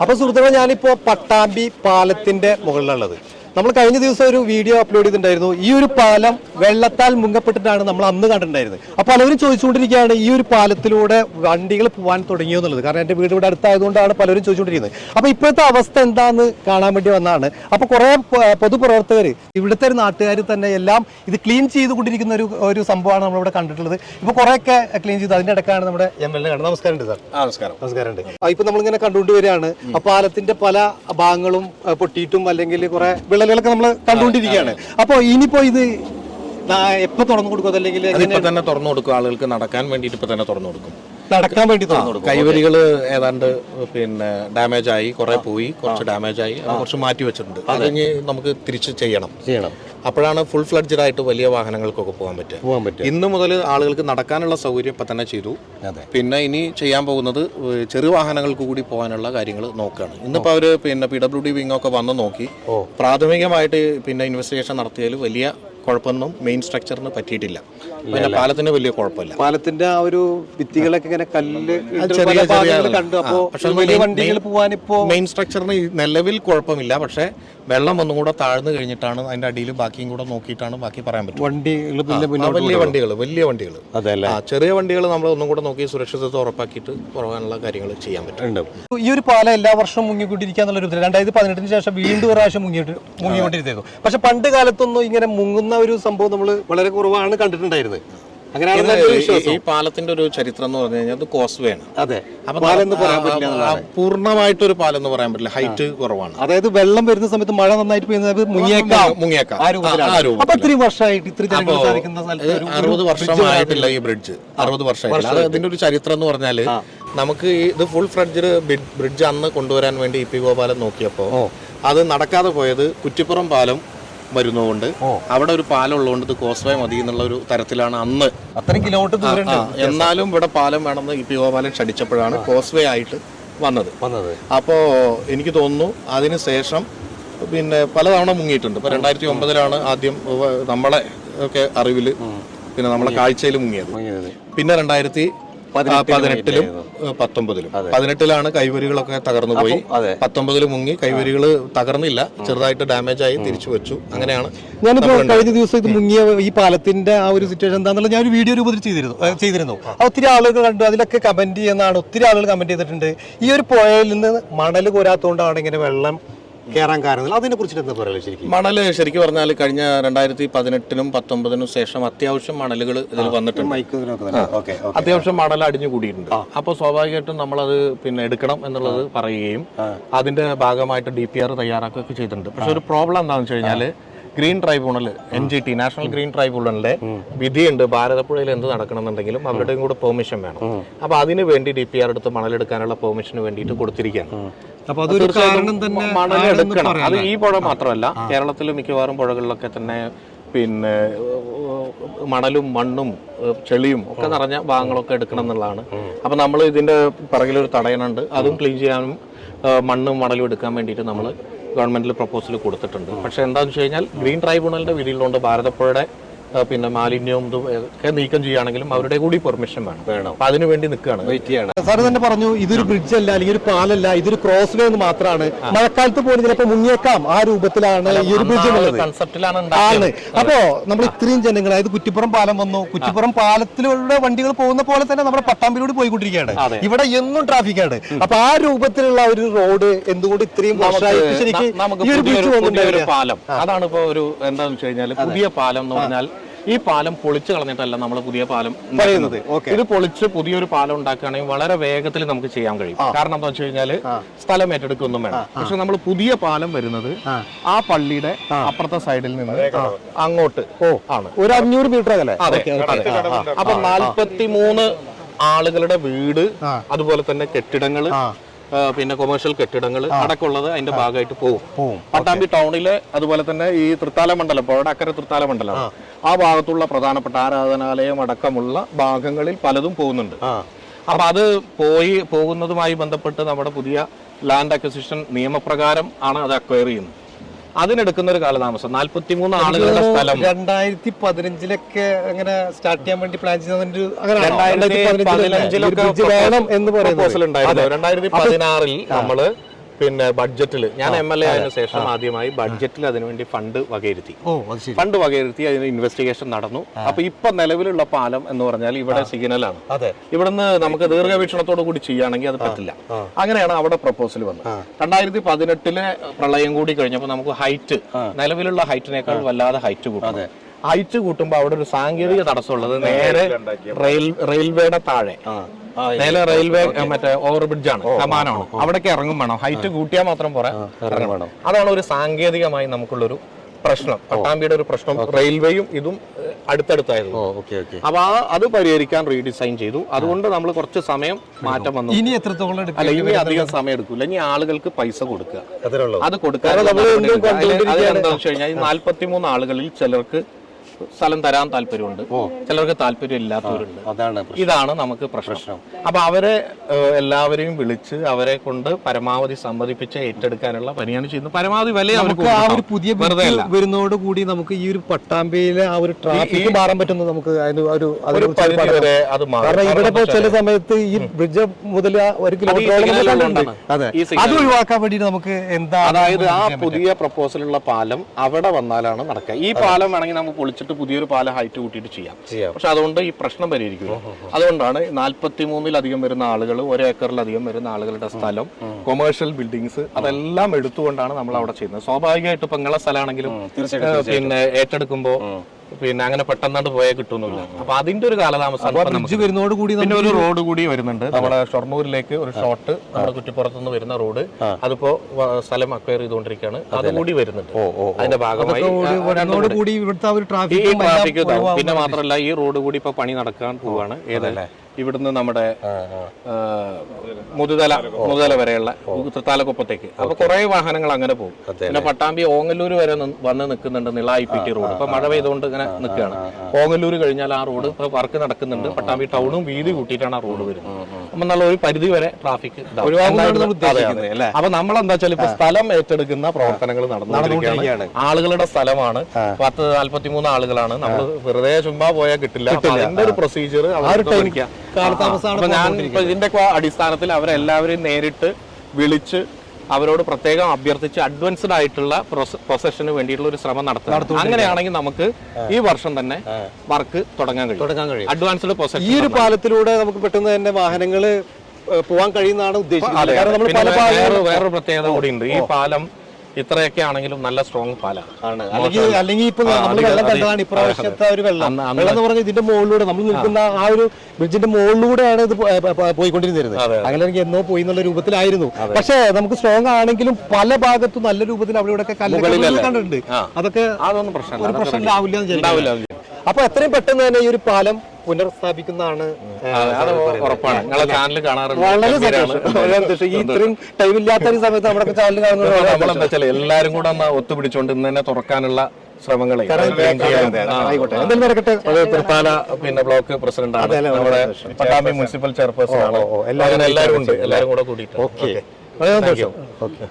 അപ്പൊ സുഹൃത്തുക്കളെ ഞാനിപ്പോ പട്ടാമ്പി പാലത്തിന്റെ മുകളിലുള്ളത്. നമ്മൾ കഴിഞ്ഞ ദിവസം ഒരു വീഡിയോ അപ്ലോഡ് ചെയ്തിട്ടുണ്ടായിരുന്നു. ഈ ഒരു പാലം വെള്ളത്താൽ മുങ്ങപ്പെട്ടിട്ടാണ് നമ്മൾ അന്ന് കണ്ടിട്ടുണ്ടായിരുന്നത്. അപ്പോൾ പലരും ചോദിച്ചുകൊണ്ടിരിക്കുകയാണ് ഈ ഒരു പാലത്തിലൂടെ വണ്ടികൾ പോകാൻ തുടങ്ങിയോ എന്നുള്ളത്. കാരണം എന്റെ വീട് ഇവിടെ അടുത്തായതുകൊണ്ടാണ് പലരും ചോദിച്ചുകൊണ്ടിരിക്കുന്നത്. അപ്പോൾ ഇപ്പോഴത്തെ അവസ്ഥ എന്താന്ന് കാണാൻ വേണ്ടി വന്നാണ്. അപ്പോൾ കുറേ പൊതുപ്രവർത്തകർ ഇവിടുത്തെ ഒരു നാട്ടുകാർ തന്നെ എല്ലാം ഇത് ക്ലീൻ ചെയ്തുകൊണ്ടിരിക്കുന്ന ഒരു ഒരു സംഭവമാണ് നമ്മളിവിടെ കണ്ടിട്ടുള്ളത്. ഇപ്പോൾ കുറേയൊക്കെ ക്ലീൻ ചെയ്തു. അതിന്റെ ഇടക്കാണ് നമ്മുടെ എം എൽ എ കാണുന്നത് നമസ്കാരം സാർ. നമസ്കാരം. നമസ്കാരമുണ്ട്. ഇപ്പോൾ ഇപ്പൊ നമ്മളിങ്ങനെ കണ്ടുകൊണ്ട് വരികയാണ് ആ പാലത്തിന്റെ പല ഭാഗങ്ങളും പൊട്ടിയിട്ടും അല്ലെങ്കിൽ കുറെ വിള്ളലുകളൊക്കെ നമ്മൾ കണ്ടുകൊണ്ടിരിക്കുകയാണ്. അപ്പോൾ ഇനിയിപ്പോ ഇത് എപ്പോ തുറന്നു കൊടുക്കും? അതല്ലെങ്കിൽ എങ്ങനെ? തന്നെ തുറന്നു കൊടുക്കും. ആളുകൾക്ക് നടക്കാൻ വേണ്ടിയിട്ട് ഇപ്പൊ തന്നെ തുറന്നു കൊടുക്കും. നടക്കാൻ വേണ്ടി കൈവരികൾ ഏതാണ്ട് പിന്നെ ഡാമേജ് ആയി കുറെ പോയി കുറച്ച് ഡാമേജ് ആയി കുറച്ച് മാറ്റി വെച്ചിട്ടുണ്ട്. അത്. ഇനി നമുക്ക് തിരിച്ച് ചെയ്യണം. ചെയ്യണം. അപ്പോഴാണ് ഫുൾ ഫ്ലഡ്ജഡ് ആയിട്ട് വലിയ വാഹനങ്ങൾക്കൊക്കെ പോകാൻ പറ്റുക. പോകാൻ പറ്റും ഇന്ന് മുതൽ ആളുകൾക്ക് നടക്കാനുള്ള സൗകര്യം ഇപ്പം തന്നെ ചെയ്തു. പിന്നെ ഇനി ചെയ്യാൻ പോകുന്നത് ചെറു വാഹനങ്ങൾക്ക് കൂടി പോകാനുള്ള കാര്യങ്ങൾ നോക്കുകയാണ്. ഇന്നിപ്പോൾ അവർ പിന്നെ പി ഡബ്ല്യു ഡി വിങ് ഒക്കെ വന്ന് നോക്കി. പ്രാഥമികമായിട്ട് പിന്നെ ഇൻവെസ്റ്റിഗേഷൻ നടത്തിയതിൽ വലിയ കുഴപ്പമൊന്നും മെയിൻ സ്ട്രക്ചറിന് പറ്റിയിട്ടില്ല. പിന്നെ പാലത്തിന് വലിയ കുഴപ്പമില്ല. പാലത്തിന്റെ ആ ഒരു ഭിത്തികളൊക്കെ ഇങ്ങനെ കല്ല് ചെറിയ ചെറിയ കണ്ടു. അപ്പോൾ പക്ഷെ വലിയ വണ്ടികൾ പോകാൻ മെയിൻ സ്ട്രക്ചറിന് നിലവിൽ കുഴപ്പമില്ല. പക്ഷേ വെള്ളം ഒന്നും കൂടെ താഴ്ന്നു കഴിഞ്ഞിട്ടാണ് അതിന്റെ അടിയിൽ ബാക്കിയും കൂടെ നോക്കിയിട്ടാണ് ബാക്കി പറയാൻ പറ്റും വണ്ടികൾ വലിയ വണ്ടികൾ വലിയ വണ്ടികൾ. ചെറിയ വണ്ടികൾ നമ്മൾ ഒന്നും കൂടെ നോക്കി സുരക്ഷിതത്വം ഉറപ്പാക്കിയിട്ട് പോകാനുള്ള കാര്യങ്ങൾ ചെയ്യാൻ പറ്റും. ഈ ഒരു പാലം എല്ലാ വർഷവും മുങ്ങിക്കൊണ്ടിരിക്കുക എന്നുള്ള ഒരു ഇതിൽ രണ്ടായിരത്തി പതിനെട്ടിന് ശേഷം വീണ്ടും ഒരു പ്രാവശ്യം മുങ്ങിയിട്ട് മുങ്ങിക്കൊണ്ടിരുന്നു പക്ഷെ പണ്ട് കാലത്തൊന്നും ഇങ്ങനെ മുങ്ങുന്ന ഒരു സംഭവം നമ്മൾ വളരെ കുറവാണ് കണ്ടിട്ടുണ്ടായിരുന്നത്. ഈ പാലത്തിന്റെ ഒരു ചരിത്രം എന്ന് പറഞ്ഞു കഴിഞ്ഞാൽ അത് കോസ്വേ ആണ് അതെ. ഒരു പാലം എന്ന് പറയാൻ പറ്റില്ല ഹൈറ്റ് കുറവാണ്. അതായത് വെള്ളം വരുന്ന സമയത്ത് മഴ നന്നായിട്ട് പെയ്യുന്നത് വർഷമായിട്ട് അറുപത് വർഷമായിട്ടില്ല ഈ ബ്രിഡ്ജ് അറുപത് വർഷമായിട്ടില്ല അതിന്റെ ഒരു ചരിത്രം എന്ന് പറഞ്ഞാൽ നമുക്ക് ഇത് ഫുൾ ഫ്രഡ്ജ് ബ്രിഡ്ജ് അന്ന് കൊണ്ടുവരാൻ വേണ്ടി ഇ പി ഗോപാലൻ നോക്കിയപ്പോ അത് നടക്കാതെ പോയത് കുറ്റിപ്പുറം പാലം വരുന്നതുകൊണ്ട് അവിടെ ഒരു പാലം ഉള്ളതുകൊണ്ട് ഇത് കോസ്വേ മതി എന്നുള്ള ഒരു തരത്തിലാണ് അന്ന്. അത്രയും കിലോമീറ്റർ എന്നാലും ഇവിടെ പാലം വേണമെന്ന് ഈ പി ഒ പാലം ക്ഷണിച്ചപ്പോഴാണ് കോസ്വേ ആയിട്ട് വന്നത്. വന്നത്. അപ്പോൾ എനിക്ക് തോന്നുന്നു അതിന് ശേഷം പിന്നെ പലതവണ മുങ്ങിയിട്ടുണ്ട്. ഇപ്പൊ രണ്ടായിരത്തി ഒമ്പതിലാണ് ആദ്യം നമ്മളെ ഒക്കെ അറിവിൽ പിന്നെ നമ്മളെ കാഴ്ചയിൽ മുങ്ങിയത്. പിന്നെ രണ്ടായിരത്തി പതിനെട്ടിലും പത്തൊമ്പതിലും. പതിനെട്ടിലാണ് കൈവരികളൊക്കെ തകർന്നു പോയി. പത്തൊമ്പതിൽ മുങ്ങി കൈവരികൾ തകർന്നില്ല. ചെറുതായിട്ട് ഡാമേജ് ആയി തിരിച്ചു വെച്ചു. അങ്ങനെയാണ് ഞാനിപ്പോ കഴിഞ്ഞ ദിവസം ഇത് മുങ്ങിയ ഈ പാലത്തിന്റെ ആ ഒരു സിറ്റുവേഷൻ എന്താണെന്നുള്ള ഞാൻ ഒരു വീഡിയോ രൂപത്തിൽ ചെയ്തിരുന്നു. ചെയ്തിരുന്നു. ഒത്തിരി ആളുകൾ കണ്ടു. അതിലൊക്കെ കമന്റ് ചെയ്യുന്നതാണ് ഒത്തിരി ആളുകൾ കമന്റ് ചെയ്തിട്ടുണ്ട്. ഈ ഒരു പുഴയിൽ നിന്ന് മണൽ കോരാത്തോണ്ടാണ് ഇങ്ങനെ വെള്ളം കയറാൻ കാരണം അതിനെ കുറിച്ചിട്ട് എന്താ പറയുക ശരിക്കും? മണൽ ശരിക്കും പറഞ്ഞാൽ കഴിഞ്ഞ രണ്ടായിരത്തി പതിനെട്ടിനും പത്തൊമ്പതിനും ശേഷം അത്യാവശ്യം മണലുകൾ ഇതിൽ വന്നിട്ടുണ്ട്. അത്യാവശ്യം മണൽ അടിഞ്ഞു കൂടിയിട്ടുണ്ട്. അപ്പോൾ സ്വാഭാവികമായിട്ടും നമ്മളത് പിന്നെ എടുക്കണം എന്നുള്ളത് പറയുകയും അതിന്റെ ഭാഗമായിട്ട് ഡി പി ആർ തയ്യാറാക്കുകയൊക്കെ ചെയ്തിട്ടുണ്ട്. പക്ഷെ ഒരു പ്രോബ്ലം എന്താണെന്ന് വെച്ച് കഴിഞ്ഞാൽ green tribunal N G T national green ട്രൈബ്യൂണലിന്റെ വിധിയുണ്ട്. ഭാരതപ്പുഴയിൽ എന്ത് നടക്കണമെന്നുണ്ടെങ്കിലും അവരുടെയും കൂടെ പെർമിഷൻ വേണം. അപ്പൊ അതിന് വേണ്ടി ഡി പി ആർ എടുത്ത് മണലെടുക്കാനുള്ള പെർമിഷന് വേണ്ടിയിട്ട് കൊടുത്തിരിക്കുകയാണ്. അപ്പൊ അതൊരു കാരണം തന്നെ പറയാം അത് ഈ പുഴ മാത്രമല്ല കേരളത്തിൽ മിക്കവാറും പുഴകളിലൊക്കെ തന്നെ പിന്നെ മണലും മണ്ണും ചെളിയും ഒക്കെ നിറഞ്ഞ ഭാഗങ്ങളൊക്കെ എടുക്കണം എന്നുള്ളതാണ്. അപ്പൊ നമ്മൾ ഇതിന്റെ പിറകിലൊരു തടയണുണ്ട്. അതും ക്ലീൻ ചെയ്യാനും മണ്ണും മണലും എടുക്കാൻ വേണ്ടിയിട്ട് നമ്മൾ ഗവൺമെന്റിൽ പ്രപ്പോസൽ കൊടുത്തിട്ടുണ്ട്. പക്ഷെ എന്താണെന്ന് വെച്ച് കഴിഞ്ഞാൽ ഗ്രീൻ ട്രൈബ്യൂണലിന്റെ വിധിയിലുണ്ട്. ഭാരതപ്പുഴയുടെ പിന്നെ മാലിന്യവും ഒക്കെ നീക്കം ചെയ്യുകയാണെങ്കിലും അവരുടെ കൂടി പെർമിഷൻ വേണം. വേണം. അപ്പൊ അതിനുവേണ്ടി നിൽക്കുകയാണ്. വെയിറ്റ് ചെയ്യണം. സാറ് തന്നെ പറഞ്ഞു ഇതൊരു ബ്രിഡ്ജ് അല്ല അല്ലെങ്കിൽ ഒരു പാലല്ല ഇതൊരു ക്രോസ് വേ എന്ന് മാത്രമാണ്. മഴക്കാലത്ത് പോലും ചിലപ്പോൾ മുങ്ങിയേക്കാം. ആ രൂപത്തിലാണ് ഈ ഒരു ബ്രിഡ്ജ് കൺസെപ്റ്റിലാണ് ആണ്. അപ്പോ നമ്മൾ ഇത്രയും ജനങ്ങൾ അതായത് കുറ്റിപ്പുറം പാലം വന്നു. കുറ്റിപ്പുറം പാലത്തിലൂടെ വണ്ടികൾ പോകുന്ന പോലെ തന്നെ നമ്മുടെ പട്ടാമ്പിലൂടെ പോയിക്കൊണ്ടിരിക്കുകയാണ്. ഇവിടെ എന്നും ട്രാഫിക്കാണ് അപ്പൊ ആ രൂപത്തിലുള്ള ഒരു റോഡ് എന്തുകൊണ്ട് ഇത്രയും നമുക്ക് ഒരു പാലം. അതാണ് ഇപ്പൊ ഒരു എന്താണെന്ന് വെച്ച് കഴിഞ്ഞാൽ പുതിയ പാലം എന്ന് പറഞ്ഞാൽ ഈ പാലം പൊളിച്ചു കളഞ്ഞിട്ടല്ല നമ്മൾ പുതിയ പാലം പറയുന്നത്. ഇത് പൊളിച്ച് പുതിയൊരു പാലം ഉണ്ടാക്കുകയാണെങ്കിൽ വളരെ വേഗത്തിൽ നമുക്ക് ചെയ്യാൻ കഴിയും. കാരണം എന്താ വെച്ച് കഴിഞ്ഞാൽ സ്ഥലം ഏറ്റെടുക്കൊന്നും വേണം പക്ഷെ നമ്മൾ പുതിയ പാലം വരുന്നത് ആ. പള്ളിയുടെ അപ്പുറത്തെ സൈഡിൽ നിന്ന് അങ്ങോട്ട് ഓ ആണ്. ഒരു അഞ്ഞൂറ് മീറ്റർ അല്ലേ അതെ. അപ്പൊ നാൽപ്പത്തി മൂന്ന് ആളുകളുടെ വീട് അതുപോലെ തന്നെ കെട്ടിടങ്ങൾ പിന്നെ കൊമേഴ്ഷ്യൽ കെട്ടിടങ്ങൾ അടക്കമുള്ളത് അതിന്റെ ഭാഗമായിട്ട് പോകും. പട്ടാമ്പി ടൗണിലെ അതുപോലെ തന്നെ ഈ തൃത്താല മണ്ഡലം പുഴടക്കര തൃത്താല മണ്ഡലം ആ. ഭാഗത്തുള്ള പ്രധാനപ്പെട്ട ആരാധനാലയം അടക്കമുള്ള ഭാഗങ്ങളിൽ പലതും പോകുന്നുണ്ട്. അപ്പൊ അത് പോയി പോകുന്നതുമായി ബന്ധപ്പെട്ട് നമ്മുടെ പുതിയ ലാൻഡ് അക്വസിഷൻ നിയമപ്രകാരം ആണ് അത് അക്വയർ ചെയ്യുന്നത്. അതിനെടുക്കുന്ന ഒരു കാലതാമസം. നാല്പത്തി മൂന്ന് ആളുകളുടെ സ്ഥലം. രണ്ടായിരത്തി പതിനഞ്ചിലൊക്കെ അങ്ങനെ സ്റ്റാർട്ട് ചെയ്യാൻ വേണ്ടി പ്ലാൻ രണ്ടായിരത്തി പതിനഞ്ചിലൊക്കെ വേണം എന്ന് പറയുന്നത്. രണ്ടായിരത്തി പതിനാറിൽ നമ്മൾ പിന്നെ ബഡ്ജറ്റിൽ ഞാൻ എം എൽ എ ആയതിനു ശേഷം ആദ്യമായി ബഡ്ജറ്റിൽ അതിനുവേണ്ടി ഫണ്ട് വകയിരുത്തി. ഫണ്ട് വകയിരുത്തി അതിന് ഇൻവെസ്റ്റിഗേഷൻ നടന്നു. അപ്പൊ ഇപ്പൊ നിലവിലുള്ള പാലം എന്ന് പറഞ്ഞാൽ ഇവിടെ സിഗ്നലാണ് ഇവിടുന്ന് നമുക്ക് ദീർഘവീക്ഷണത്തോടു കൂടി ചെയ്യുകയാണെങ്കിൽ അത് പറ്റില്ല. അങ്ങനെയാണ് അവിടെ പ്രപ്പോസൽ വന്നത്. രണ്ടായിരത്തി പതിനെട്ടിലെ പ്രളയം കൂടി കഴിഞ്ഞപ്പോൾ നമുക്ക് ഹൈറ്റ് നിലവിലുള്ള ഹൈറ്റിനേക്കാൾ വല്ലാതെ ഹൈറ്റ് കൂട്ടും ഹൈറ്റ് കൂട്ടുമ്പോൾ അവിടെ ഒരു സാങ്കേതിക തടസ്സമുള്ളത് നേരെ റെയിൽ റെയിൽവേയുടെ താഴെ. നേരെ റെയിൽവേ മറ്റേ ഓവർ ബ്രിഡ്ജാണ് സമാനമാണ്. അവിടേക്ക് ഇറങ്ങും വേണം. ഹൈറ്റ് കൂട്ടിയാൽ മാത്രം പോരാ. ഇറങ്ങണം അതാണ് ഒരു സാങ്കേതികമായി നമുക്കുള്ളൊരു പ്രശ്നം. പട്ടാമ്പിയുടെ ഒരു പ്രശ്നം. റെയിൽവേയും ഇതും അടുത്തടുത്തായിരുന്നു. Okay okay. അപ്പൊ ആ അത് പരിഹരിക്കാൻ റീഡിസൈൻ ചെയ്തു. അതുകൊണ്ട് നമ്മൾ കുറച്ച് സമയം മാറ്റം വന്നു. ഇനി എത്രത്തോളം എടുക്കും? അല്ല ഇനി അധികം സമയം എടുക്കൂല. ഇനി ആളുകൾക്ക് പൈസ കൊടുക്കുക. അത് കൊടുക്കാൻ എന്താണെന്ന് വെച്ച് കഴിഞ്ഞാൽ ഈ നാല്പത്തിമൂന്ന് ആളുകളിൽ ചിലർക്ക് സ്ഥലം തരാൻ താല്പര്യമുണ്ട്. ചിലർക്ക് താല്പര്യം ഇല്ലാത്തവരുണ്ട് അതാണ് ഇതാണ് നമുക്ക് പ്രശ്നം. അപ്പൊ അവരെ എല്ലാവരെയും വിളിച്ച് അവരെ കൊണ്ട് പരമാവധി സമ്മതിപ്പിച്ച് ഏറ്റെടുക്കാനുള്ള പണിയാണ് ചെയ്യുന്നത്. പരമാവധി വില നമുക്ക് ആ ഒരു പുതിയ വരുന്നതോട് കൂടി നമുക്ക് ഈ ഒരു പട്ടാമ്പിയിലെ ആ ഒരു ട്രാഫിക് മാറാൻ പറ്റുന്നത് നമുക്ക് അതിന് ഒരു കാരണം ഇവിടെ ചില സമയത്ത് ഈ ബ്രിഡ്ജ് മുതൽ ഒരു കിലോമീറ്ററോളം അതെ. അത് ഒഴിവാക്കാൻ വേണ്ടിയിട്ട് നമുക്ക് എന്താ അതായത് ആ പുതിയ പ്രപ്പോസലുള്ള പാലം അവിടെ വന്നാലാണ് നടക്കുക. ഈ പാലം വേണമെങ്കിൽ നമുക്ക് പൊളിച്ചിട്ട് പുതിയൊരു പാലം ഹൈറ്റ് കൂട്ടിയിട്ട് ചെയ്യാം. പക്ഷെ അതുകൊണ്ട് ഈ പ്രശ്നം പരിഹരിക്കില്ല. അതുകൊണ്ടാണ് നാൽപ്പത്തി മൂന്നിലധികം വരുന്ന ആളുകൾ ഒരു ഏക്കറിലധികം വരുന്ന ആളുകളുടെ സ്ഥലം കൊമേഴ്ഷ്യൽ ബിൽഡിങ്സ് അതെല്ലാം എടുത്തുകൊണ്ടാണ് നമ്മൾ അവിടെ ചെയ്യുന്നത്. സ്വാഭാവികമായിട്ട് ഇപ്പൊ നിങ്ങളെ സ്ഥലമാണെങ്കിലും പിന്നെ ഏറ്റെടുക്കുമ്പോ പിന്നെ അങ്ങനെ പെട്ടെന്നാണ്ട് പോയാൽ കിട്ടുന്നില്ല അപ്പൊ അതിന്റെ ഒരു കാലതാമസം വരുന്നതോട് കൂടി പിന്നെ ഒരു റോഡ് കൂടി വരുന്നുണ്ട്. നമ്മുടെ ഷൊർണൂരിലേക്ക് ഒരു ഷോർട്ട് നമ്മുടെ കുറ്റിപ്പുറത്ത് നിന്ന് വരുന്ന റോഡ് അതിപ്പോ സ്ഥലം അക്വയർ ചെയ്തുകൊണ്ടിരിക്കുകയാണ്. അതുകൂടി വരുന്നുണ്ട്. അതിന്റെ ഭാഗമായി കൂടി. ഇവിടുത്തെ ട്രാഫിക് പിന്നെ മാത്രമല്ല ഈ റോഡ് കൂടി ഇപ്പൊ പണി നടക്കാൻ പോവാണ്. ഏതല്ലേ ഇവിടുന്ന് നമ്മുടെ മുതുതല മുതുതല വരെയുള്ള തൃത്താലക്കുപ്പത്തേക്ക്. അപ്പൊ കുറെ വാഹനങ്ങൾ അങ്ങനെ പോകും. പിന്നെ പട്ടാമ്പി ഓങ്ങല്ലൂർ വരെ വന്ന് നിൽക്കുന്നുണ്ട് നിളായി പി ടി റോഡ്. ഇപ്പൊ മഴ പെയ്തുകൊണ്ട് ഇങ്ങനെ നിൽക്കുകയാണ്. ഓങ്ങല്ലൂർ കഴിഞ്ഞാൽ ആ റോഡ് ഇപ്പൊ വർക്ക് നടക്കുന്നുണ്ട്. പട്ടാമ്പി ടൗണും വീതി കൂട്ടിയിട്ടാണ് ആ റോഡ് വരുന്നത്. നല്ല ഒരു പരിധി വരെ ട്രാഫിക് അപ്പൊ നമ്മൾ എന്താ വെച്ചാൽ ഇപ്പൊ സ്ഥലം ഏറ്റെടുക്കുന്ന പ്രവർത്തനങ്ങൾ നടന്നുകൊണ്ടിരിക്കുകയാണ്. ആളുകളുടെ സ്ഥലമാണ്. പത്ത് നാല്പത്തി മൂന്ന് ആളുകളാണ് നമ്മൾ വെറുതെ ചുമ്മാ പോയാൽ കിട്ടില്ല. അതിന്റെ ഒരു പ്രൊസീജിയർ കാലതാമസമാണ് ഞാൻ ഇപ്പൊ ഇതിന്റെ അടിസ്ഥാനത്തിൽ അവരെല്ലാവരെയും നേരിട്ട് വിളിച്ച് അവരോട് പ്രത്യേകം അഭ്യർത്ഥിച്ച് അഡ്വാൻസ്ഡ് ആയിട്ടുള്ള പ്രൊസഷന് വേണ്ടിയിട്ടുള്ള ഒരു ശ്രമം നടത്തുന്നു അങ്ങനെയാണെങ്കിൽ നമുക്ക് ഈ വർഷം തന്നെ വർക്ക് തുടങ്ങാൻ കഴിയും. തുടങ്ങാൻ കഴിയും. അഡ്വാൻസ്ഡ് ഈ ഒരു പാലത്തിലൂടെ നമുക്ക് പെട്ടെന്ന് തന്നെ വാഹനങ്ങൾ പോവാൻ കഴിയുന്നതാണ് ഉദ്ദേശിക്കുന്നത്. വേറൊരു പ്രത്യേകത കൂടി ഉണ്ട് ഈ പാലം ഇത്രയൊക്കെ ആണെങ്കിലും നല്ല സ്ട്രോങ് പാലാണ്. അല്ലെങ്കിൽ അല്ലെങ്കിൽ ഇപ്പൊ നമ്മൾ വെള്ളം കണ്ടതാണ് ഇപ്രാവശ്യത്തെ ഒരു വെള്ളം. വെള്ളം എന്ന് പറഞ്ഞാൽ ഇതിന്റെ മുകളിലൂടെ നമ്മൾ നിൽക്കുന്ന ആ. ഒരു ബ്രിഡ്ജിന്റെ മുകളിലൂടെയാണ് ഇത് പോയിക്കൊണ്ടിരുന്നത്. അങ്ങനെ എനിക്ക് എന്നോ പോയി എന്നുള്ള രൂപത്തിലായിരുന്നു. പക്ഷേ നമുക്ക് സ്ട്രോങ് ആണെങ്കിലും പല ഭാഗത്തും നല്ല രൂപത്തിൽ അവിടെ ഇവിടെ കണ്ടിട്ടുണ്ട്. അതൊക്കെ അതൊന്നും പ്രശ്നമില്ല പ്രശ്നമില്ലാവില്ല അപ്പൊ എത്രയും പെട്ടെന്ന് തന്നെ ഈ ഒരു പാലം പുനർസ്ഥാപിക്കുന്നതാണ് ഉറപ്പാണ്. നിങ്ങളെ ചാനൽ വളരെ. സന്തോഷം. ഈ ഇത്രയും ടൈം ഇല്ലാത്ത ഒരു സമയത്ത് നമ്മുടെ ചാനൽ കാണുന്നത് എല്ലാരും കൂടെ ഒന്ന് ഒത്തുപിടിച്ചോണ്ട് ഇന്ന് തന്നെ തുറക്കാനുള്ള ശ്രമങ്ങളെ തൃത്താല പിന്നെ ബ്ലോക്ക് പ്രസിഡന്റ് ആണ്. നമ്മുടെ പട്ടാമ്പി മുനിസിപ്പൽ ചെയർപേഴ്സൺ ആണ്. എല്ലാവരും ഉണ്ട്. എല്ലാവരും കൂടെ കൂടിയിട്ട്. ഓക്കെ. സന്തോഷം. ഓക്കെ.